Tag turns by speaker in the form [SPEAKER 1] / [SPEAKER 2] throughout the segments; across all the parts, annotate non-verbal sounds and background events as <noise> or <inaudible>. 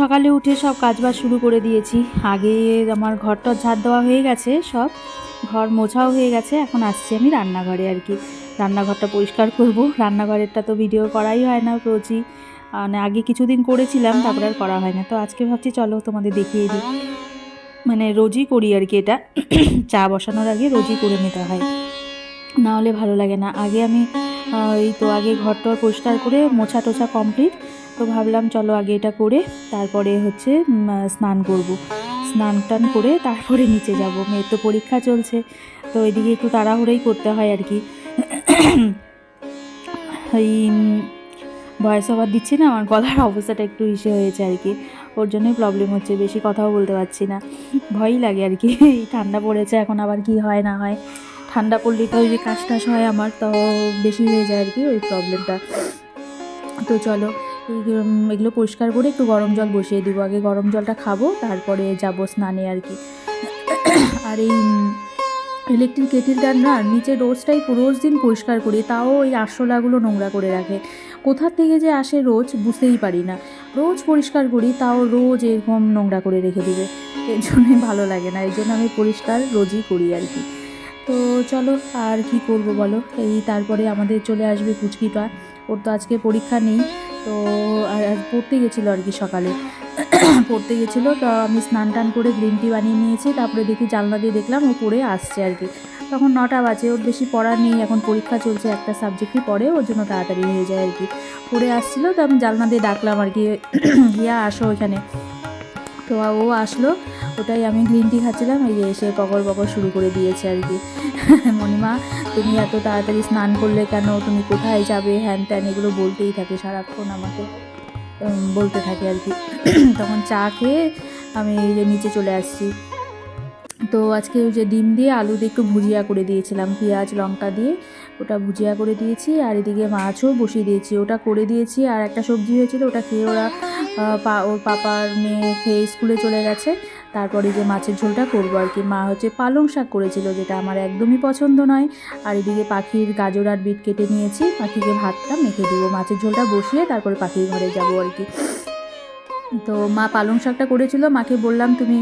[SPEAKER 1] সকালে উঠে সব কাজবাজ শুরু করে দিয়েছি। আগে আমার ঘরটা ঝাড় দেওয়া হয়ে গেছে সব। ঘর মোছাও হয়ে গেছে, এখন আসছি আমি রান্নাঘরে আর কি। রান্নাঘরটা পরিষ্কার করব। রান্নাঘরেরটা তো ভিডিও করাই হয় না রোজই মানে আগে কিছুদিন করেছিলাম, তারপরে আর করা হয় না। তো আজকে ভাবছি চলো তোমাদের দেখিয়ে দিই। মানে রোজই করি আর কি এটা। <clears throat> চা বসানোর আগে রোজই করে নিতে হয়। না হলে ভালো লাগে না। আগে আমি এই তো আগে ঘরটা পরিষ্কার করে মোছা টোছা কমপ্লিট তো ভাবলাম চলো আগে এটা করে তারপরে হচ্ছে স্নান করব। স্নান টান করে তারপরে নিচে যাব। মেয়ের তো পরীক্ষা চলছে, তো এদিকে একটু তাড়াহুড়োই করতে হয় আর কি। এই ভয়েস ওভার দিচ্ছি না, আমার গলার অবস্থাটা একটু ইসে হয়েছে আর কি। ওর জন্যই প্রবলেম হচ্ছে, বেশি কথাও বলতে পারছি না। ভয়ই লাগে আর কি। এই ঠান্ডা পড়েছে, এখন আবার কি হয়, না হয়। ঠান্ডা পড়লে তো ওই যে কাশ টাশ হয় আমার, তো বেশি হয়ে যায় আর কি ওই প্রবলেমটা তো চলো এগুলো পরিষ্কার করে একটু গরম জল বসিয়ে দিব। আগে গরম জলটা খাব, তারপরে যাব স্নানে আর কি। আর এই ইলেকট্রিক কেটিলটা না নিচে রোজটাই রোজ দিন পরিষ্কার করি, তাও এই আরশোলাগুলো নোংরা করে রাখে। কোথা থেকে যে আসে রোজ বুঝতেই পারি না। রোজ পরিষ্কার করি, তাও রোজ এরকম নোংরা করে রেখে দিবে। এর জন্যই ভালো লাগে না এই জন্য আমি পরিষ্কার রোজই করি আর কি। তো চলো, আর কি করব বলো? এই তারপরে আমাদের চলে আসবে পুচকিটা। ওর তো আজকে পরীক্ষা নেই। তো পড়তে গেছিল আর কি সকালে। পড়তে গেছিল, তো আমি স্নান টান করে গ্রিন টি বানিয়ে নিয়েছি, তারপরে দেখি জানলা দিয়ে দেখলাম ও পড়ে আসছে আর কি। তখন নটা বাজে, ওর বেশি পড়া নেই, এখন পরীক্ষা চলছে একটা সাবজেক্টই পড়ে, ওর জন্য তাড়াতাড়ি হয়ে যায় আর কি। পড়ে আসছিল, তো আমি জানলা দিয়ে ডাকলাম আর কি গিয়া আসো ওইখানে। তো ও আসলো ওটাই আমি গ্রিন টি খাচ্ছিলাম, এই যে এসে পকর পকর শুরু করে দিয়েছে আর কি। <laughs> মণিমা, তুমি এত তাড়াতাড়ি স্নান করলে কেন? তুমি কোথায় যাবে? হ্যান ত্যান এগুলো বলতেই থাকে, সারাক্ষণ আমাকে বলতে থাকে আর কি। <clears throat> তখন চা খেয়ে আমি নিচে চলে আসছি। তো আজকে যে ডিম দিয়ে আলু দিয়ে একটু ভুজিয়া করে দিয়েছিলাম, পেঁয়াজ, লঙ্কা দিয়ে। ওটা ভুজিয়া করে দিয়েছি আর এদিকে মাছও বসিয়ে দিয়েছি। ওটা করে দিয়েছি আর একটা সবজি হয়েছিল, ওটা খেয়ে ওরা ওর পাপার মেয়ে খেয়ে স্কুলে চলে গেছে। তারপরে যে মাছের ঝোলটা করব আর কি। মা হচ্ছে পালং শাক করেছিল, যেটা আমার একদমই পছন্দ নয়। আর এদিকে পাখির গাজর আর বিট কেটে নিয়েছি, পাখিকে ভাতটা মেখে দিব। মাছের ঝোলটা বসিয়ে তারপরে পাখির ঘরে যাব আর কি। তো মা পালং শাকটা করেছিল, মাকে বললাম তুমি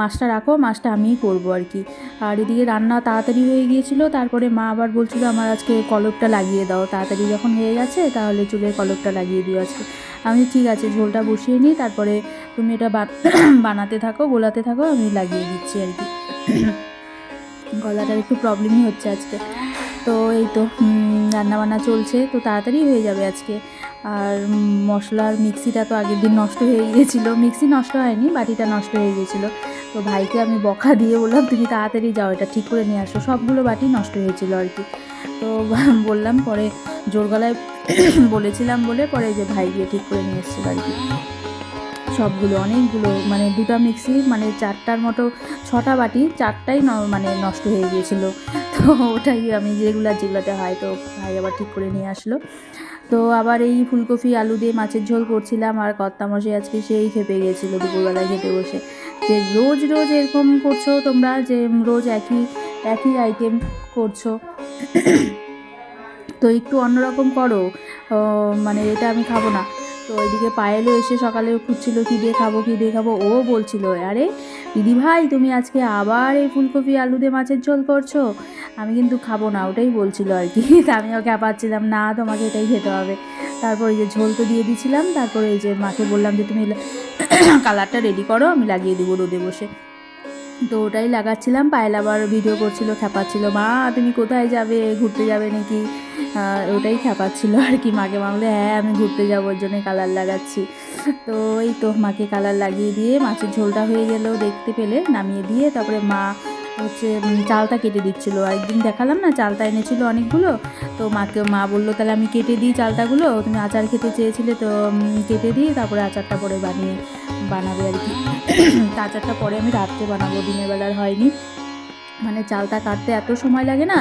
[SPEAKER 1] মাছটা রাখো, মাছটা আমিই করব আর কি। আর এদিকে রান্না তাড়াতাড়ি হয়ে গিয়েছিল, তারপরে মা আবার বলছিল, আমার আজকে কলপটা লাগিয়ে দাও, তাড়াতাড়ি যখন হয়ে গেছে, তাহলে চুলের কলপটা লাগিয়ে দিও আজকে। আমি ঠিক আছে, ঝোলটা বসিয়ে নিই, তারপরে তুমি এটা <clears throat> বানাতে থাকো, গোলাতে থাকো, আমি লাগিয়ে দিচ্ছি আর কি। <clears throat> গলাটার একটু প্রবলেমই হচ্ছে আজকে। তো এই তো রান্না রান্নাবান্না চলছে, তো তাড়াতাড়ি হয়ে যাবে আজকে। আর মশলার মিক্সিটা তো আগের দিন নষ্ট হয়ে গিয়েছিল। মিক্সি নষ্ট হয়নি, বাটিটা নষ্ট হয়ে গিয়েছিল। তো ভাইকে আমি বকা দিয়ে বললাম, তুমি তাড়াতাড়ি যাও, এটা ঠিক করে নিয়ে আসো। সবগুলো বাটি নষ্ট হয়েছিল আর কি। তো <laughs> বললাম, পরে জোর গলায় <clears throat> বলেছিলাম বলে পরে যে ভাই গিয়ে ঠিক করে নিয়ে এসেছিল আর কি সবগুলো, অনেকগুলো মানে দুটা মিক্সি মানে চারটার মতো, ছটা বাটি, চারটাই মানে নষ্ট হয়ে গিয়েছিল। তো ওটাই আমি যেগুলো যেগুলোতে হয়, তো ভাই আবার ঠিক করে নিয়ে আসলো। তো আবার এই ফুলকপি, আলু দিয়ে মাছের ঝোল করছিলাম, আর কর্তামশাই আজকে সেই খেপে গিয়েছিল দুপুরবেলায় খেতে বসে। যে রোজ রোজ এরকম করছ তোমরা, যে রোজ একই একই আইটেম করছ। তো একটু অন্যরকম করো। মানে এটা আমি খাব না। তো ওইদিকে পায়েলও এসে সকালে খুঁজছিল, কী দিয়ে খাব, কী দিয়ে খাব? ও বলছিল, আরে, দিদি ভাই, তুমি আজকে আবার এই ফুলকপি আলু দিয়ে মাছের ঝোল করছ? আমি কিন্তু খাব না, ওটাই বলছিল আর কি। তা <laughs> আমি ওকে পাচ্ছিলাম, না, তোমাকে এটাই খেতে হবে। তারপর এই যে ঝোল তো দিয়ে দিয়েছিলাম তারপরে এই যে মাকে বললাম যে, তুমি <clears throat> কালারটা রেডি করো, আমি লাগিয়ে দেবো রোদে বসে। তো ওটাই লাগাচ্ছিলাম, পায়েল আবার ভিডিও করছিল, খ্যাপাচ্ছিল, মা, তুমি কোথায় যাবে? ঘুরতে যাবে নাকি? ওটাই খ্যাপাচ্ছিল আর কি। মাকে মা বলে হ্যাঁ আমি ঘুরতে যাব, ওর জন্যে কালার লাগাচ্ছি। তো এই তো মাকে কালার লাগিয়ে দিয়ে মাছের ঝোলটা হয়ে গেল দেখতে পেলে, নামিয়ে দিয়ে তারপরে মা হচ্ছে চালটা কেটে দিচ্ছিল। একদিন দেখালাম না, চালটা এনেছিল অনেকগুলো। তো মাকে, মা বলল, তাহলে আমি কেটে দিই চালটাগুলো। তুমি আচার খেতে চেয়েছিলে তো কেটে দিই তারপরে আচারটা পরে বানিয়ে বানাবে আর কি। <coughs> আচারটা পরে আমি রাত্রে বানাবো, দিনের বেলার হয়নি। মানে চালটা কাটতে এত সময় লাগে না,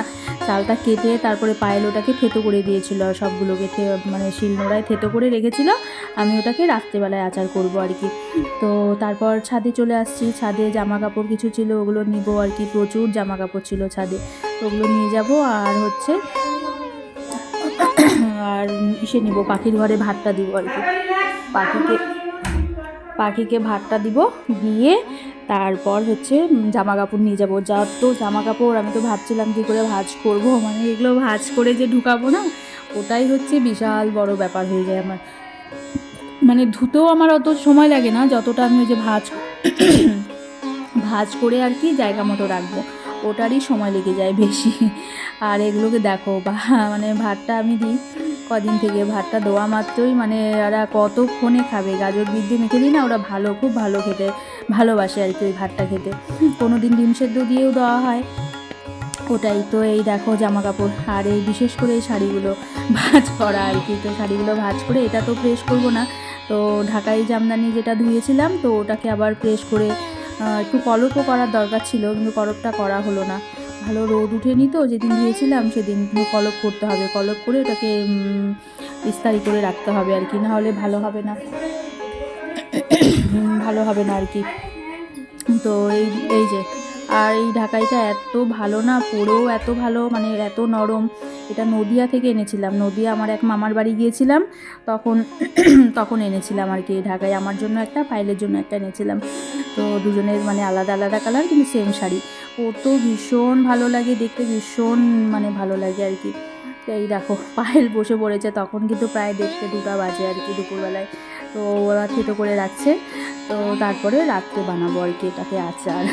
[SPEAKER 1] চালটা কেটে তারপরে পায়েল ওটাকে থেতো করে দিয়েছিল, সবগুলোকে মানে শিলনোড়ায় থেতো করে রেখেছিল, আমি ওটাকে রাত্রেবেলায় আচার করব আর কি। তো তারপর ছাদে চলে আসছি, ছাদে জামা কাপড় কিছু ছিল, ওগুলো নিব আর কি, প্রচুর জামা কাপড় ছিল ছাদে, ওগুলো নিয়ে যাব আর হচ্ছে, আর ইসে নিব, পাখির ঘরে ভাতটা দিব আর কি। পাখিকে পাখিকে ভাতটা দিব, দিয়ে তারপর হচ্ছে জামা কাপড় নিয়ে যাব। যা তো জামা কাপড় আমি তো ভাবছিলাম কী করে ভাজ করব মানে এগুলো ভাজ করে যে ঢুকাবো না, ওটাই হচ্ছে বিশাল বড় ব্যাপার হয়ে যায় আমার। মানে ধুতেও আমার অত সময় লাগে না, যতটা আমি ওই যে ভাজ <coughs> ভাজ করে আর কি জায়গা মতো রাখব, ওটারই সময় লেগে যায় বেশি। আর এগুলোকে দেখো, বা মানে ভাতটা আমি দিই। কদিন থেকে ভাতটা দেওয়া মাত্রই মানে ওরা কতক্ষণে খাবে? গাজর, বিট দিয়ে মেখে দিই না? ওরা ভালো, খুব ভালো খেতে, ভালোবাসে আর কি ওই ভাতটা খেতে। কোনো দিন ডিম সেদ্ধ দিয়েও দেওয়া হয়। ওটাই তো এই দেখো জামা কাপড় আর এই বিশেষ করে এই শাড়িগুলো ভাঁজ করা আর কি। তো শাড়িগুলো ভাঁজ করে এটা তো প্রেস করব না। তো ঢাকাই জামদানি যেটা ধুয়েছিলাম, তো ওটাকে আবার প্রেস করে একটু কলপও করার দরকার ছিল, কিন্তু কলপটা করা হলো না। ভালো রোদ উঠেনি তো যেদিন ধুয়েছিলাম সেদিন কলপ করতে হবে। কলপ করে ওটাকে উম, ইস্তারি করে রাখতে হবে আর কি না হলে ভালো হবে না। ভালো হবে না আর কি। তো এই এই যে আর এই ঢাকাইটা এত ভালো না পরেও এত ভালো মানে এত নরম। এটা নদিয়া থেকে এনেছিলাম। নদিয়া আমার এক মামার বাড়ি গিয়েছিলাম তখন তখন এনেছিলাম আর কি ঢাকায় আমার জন্য একটা পাইলের জন্য একটা এনেছিলাম। তো দুজনের মানে আলাদা আলাদা কালার কিন্তু সেম শাড়ি। ও তো ভীষণ ভালো লাগে, দেখতে ভীষণ মানে ভালো লাগে আর কি। এই দেখো, পায়েল বসে পড়েছে, তখন কিন্তু প্রায় দেখতে দুটা বাজে আর কি দুপুরবেলায়। তো ওরা থেতো করে রাখছে, তো তারপরে রাত্রে বানাবো আর কি এটাকে আচার।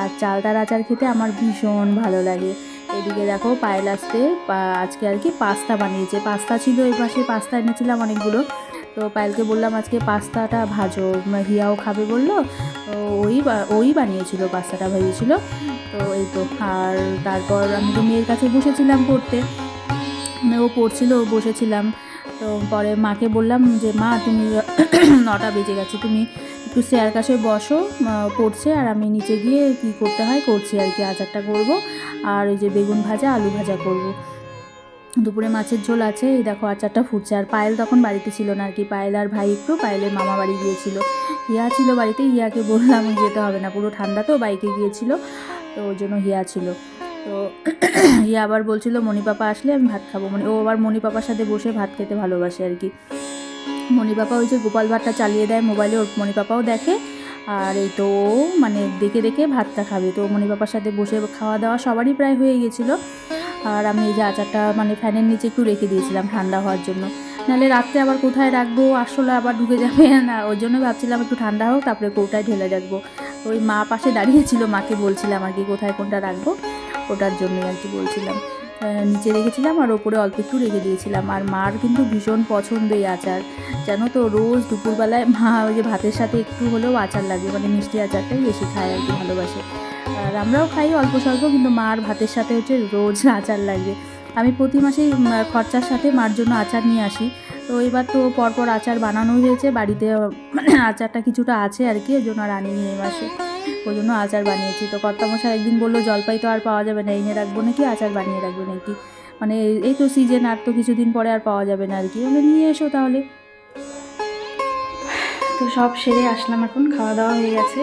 [SPEAKER 1] আর চালতার আচার খেতে আমার ভীষণ ভালো লাগে। এদিকে দেখো, পায়েল আসতে, আজকে আর কি পাস্তা বানিয়েছে। পাস্তা ছিল এই পাশে, পাস্তা এনেছিলাম অনেকগুলো। তো পায়েলকে বললাম, আজকে পাস্তাটা ভাজো। হিয়াও খাবে বলল। তো ওই ওই বানিয়েছিল, পাস্তাটা ভেজেছিল। তো এই তো, আর তারপর আমি তো মেয়ের কাছে বসেছিলাম পড়তে। ও পড়ছিল, বসেছিলাম। তো পরে মাকে বললাম যে, মা, তুমি <clears throat> নটা বেজে গেছে, তুমি একটু স্যার কাছে বসো পড়ছে, আর আমি নিচে গিয়ে কি করতে হয়, করছি আর কি, আচারটা করব। আর ওই যে বেগুন ভাজা, আলু ভাজা করব। দুপুরে মাছের ঝোল আছে, এই দেখো আচারটা ফুটছে। আর পায়েল তখন বাড়িতে ছিল না আর কি। পায়েল আর ভাই একটু, পায়েলের মামা বাড়ি গিয়েছিল। হিয়া ছিল বাড়িতে, হিয়াকে বললাম যেতে হবে না, পুরো ঠান্ডা তো, বাইকে গিয়েছিল, তো ওই জন্য হিয়া ছিল। তো <clears throat> হিয়া আবার বলছিল, মণি পাপা আসলে আমি ভাত খাব। মানে ও আবার মণি পাপার সাথে বসে ভাত খেতে ভালোবাসে আর কি। মণি পাপা ওই যে গোপাল ভাতটা চালিয়ে দেয় মোবাইলে, ওর মণি পাপাও দেখে। আর এই তো মানে দেখে দেখে ভাতটা খাবে। তো মণি পাপার সাথে বসে খাওয়া দাওয়া সবারই প্রায় হয়ে গেছিল আর আমি এই যে আচারটা মানে ফ্যানের নিচে একটু রেখে দিয়েছিলাম ঠান্ডা হওয়ার জন্য। নাহলে রাত্রে আবার কোথায় রাখব? আসলে আবার ঢুকে যাবে <laughs> না। ওই জন্য ভাবছিলাম একটু ঠান্ডা হোক, তারপরে কৌটায় ঢেলে রাখব। ওই মা পাশে দাঁড়িয়েছিল মাকে বলছিলাম আর কি কোথায় কোনটা রাখব, ওটার জন্যই আর কি বলছিলাম। নিচে রেখেছিলাম আর ওপরে অল্প একটু রেখে দিয়েছিলাম। আর মার কিন্তু ভীষণ পছন্দ এই আচার। জানো তো, রোজ দুপুরবেলায় মা ওই যে ভাতের সাথে একটু হলেও আচার লাগে মানে মিষ্টি আচারটাই বেশি খায় আর কি, ভালোবাসে। আর আমরাও খাই অল্প স্বল্প, কিন্তু মার ভাতের সাথে হচ্ছে রোজ আচার লাগবে আমি প্রতি মাসেই খরচার সাথে মার জন্য আচার নিয়ে আসি। তো এবার তো পরপর আচার বানানো হয়েছে, বাড়িতে মানে আচারটা কিছুটা আছে আর কি ওই জন্য আর আনিনি এই মাসে। ওই জন্য আচার বানিয়েছি। তো কর্তামশাই একদিন বলল, জলপাই তো আর পাওয়া যাবে না এনে রাখব নাকি, আচার বানিয়ে রাখব নাকি? মানে এই তো সিজন আর তো কিছুদিন পরে আর পাওয়া যাবে না আর কি। বলে নিয়ে এসো তাহলে। তো সব সেরে আসলাম এখন, খাওয়া দাওয়া হয়ে গেছে।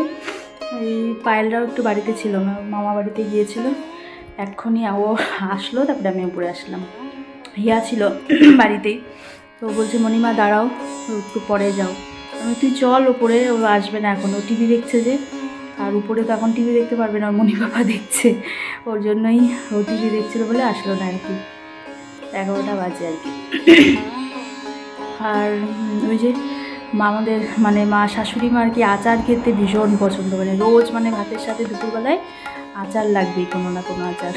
[SPEAKER 1] এই পায়েলরাও একটু বাড়িতে ছিল না মামা বাড়িতে গিয়েছিল। এক্ষুনি ও আসলো, তারপরে আমি উপরে আসলাম। হিয়া ছিল <clears throat> বাড়িতেই। তো বলছে, মণিমা, দাঁড়াও, একটু পরে যাও। আমি তুই চল ওপরে ও আসবে না এখন। ও টিভি দেখছে যে, আর উপরে তো এখন টিভি দেখতে পারবে না, ওর মণি বাবা দেখছে। ওর জন্যই ও টিভি দেখছিল বলে আসলো না আর কি। এগারোটা বাজে আর কি। <clears throat> আর ওই যে মা আমাদের মানে মা শাশুড়ি মা আর কি আচার খেতে ভীষণ পছন্দ করে রোজ মানে ভাতের সাথে দুপুরবেলায় আচার লাগবেই কোনো না কোনো আচার।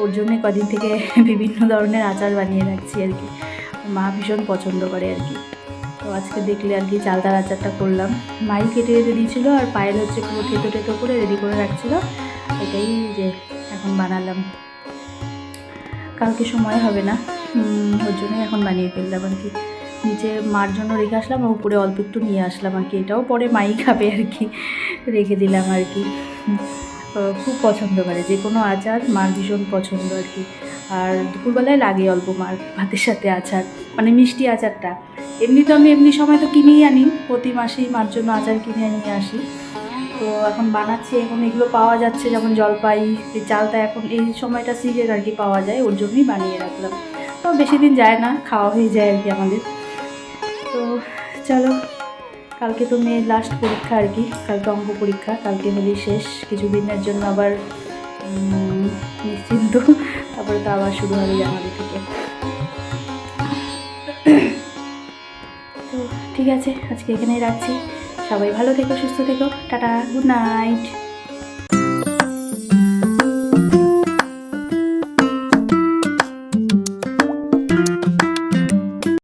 [SPEAKER 1] ওর জন্যে কদিন থেকে বিভিন্ন ধরনের আচার বানিয়ে রাখছি আর কি। মা ভীষণ পছন্দ করে আর কি। তো আজকে দেখলে আর কি চালতার আচারটা করলাম। মাই কেটে রেটে দিয়েছিলো আর পায়েল হচ্ছে পুরো থেতো টেতো করে রেডি করে রাখছিলো। এটাই যে এখন বানালাম। কালকে সময় হবে না। ওর জন্যই এখন বানিয়ে ফেললাম আর কি। নিচে মার জন্য রেখে আসলাম আর উপরে অল্প একটু নিয়ে আসলাম আর কি। এটাও পরে মাই খাবে আর কি। রেখে দিলাম আর কি। খুব পছন্দ করে, যে কোনো আচার মার ভীষণ পছন্দ আর কি। আর দুপুরবেলায় লাগে অল্প মার, ভাতের সাথে আচার। মানে মিষ্টি আচারটা। এমনি তো আমি এমনি সময় তো কিনেই আনি। প্রতি মাসেই মার জন্য আচার কিনে নিয়ে আসি। তো এখন বানাচ্ছি, এখন এগুলো পাওয়া যাচ্ছে যেমন জলপাই চালটা এখন এই সময়টা সিজন আর কি পাওয়া যায়, ওর জন্যই বানিয়ে রাখলাম। তো বেশি দিন যায় না, খাওয়া হয়ে যায় আর কি আমাদের। চলো, কালকে তো মেয়ের লাস্ট পরীক্ষা আর কি, কালকে অঙ্ক পরীক্ষা, কালকে হলি শেষ, কিছু দিনের জন্য আবার নিশ্চিন্ত, তারপরে তো আবার শুরু হবে আমাদের থেকে। তো ঠিক আছে, আজকে এখানেই রাখছি। সবাই ভালো থেকো, সুস্থ থেকো, টাটা গুড নাইট